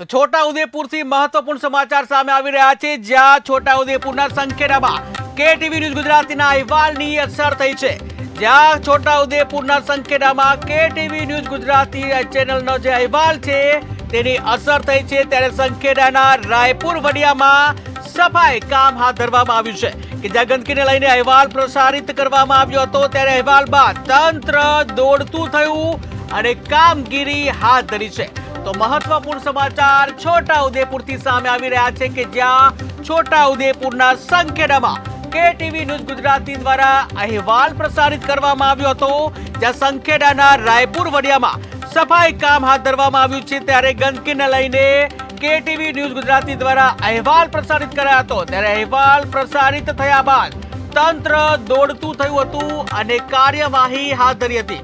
તો છોટા ઉદેપુરથી મહત્વપૂર્ણ સમાચાર સામે આવી રહ્યા છે. જ્યાં છોટા ઉદેપુરના સંખેડામાં કે ટીવી ન્યૂઝ ગુજરાતીના અહેવાલની અસર થઈ છે. જ્યાં છોટા ઉદેપુરના સંખેડામાં કે ટીવી ન્યૂઝ ગુજરાતી ચેનલનો જે અહેવાલ છે તેની અસર થઈ છે. ત્યારે સંખેડાના રાયપુર વડિયામાં સફાઈ કામ હાથ ધરવામાં આવ્યું છે કે જ્યાં ગંદકીને લઈને અહેવાલ પ્રસારિત કરવામાં આવ્યો હતો. ત્યારે અહેવાલ બાદ તંત્ર દોડતું થયું અને કામગીરી હાથ ધરી છે. તો મહત્વપૂર્ણ સમાચાર છોટા ઉદેપુરથી સામે આવી રહ્યા છે કે જ્યાં છોટા ઉદેપુરના સંખેડામાં કે ટીવી ન્યૂઝ ગુજરાતી દ્વારા અહેવાલ પ્રસારિત કરવામાં આવ્યો હતો, જ્યાં સંખેડાના રાયપુર વડિયામાં સફાઈ કામ હાથ ધરવામાં આવ્યું છે. ત્યારે ગંદકીને લઈને કેટીવી ન્યૂઝ ગુજરાતી દ્વારા અહેવાલ પ્રસારિત કરાયો હતો. ત્યારે અહેવાલ પ્રસારિત થયા બાદ તંત્ર દોડતું થયું હતું અને કાર્યવાહી હાથ ધરી હતી.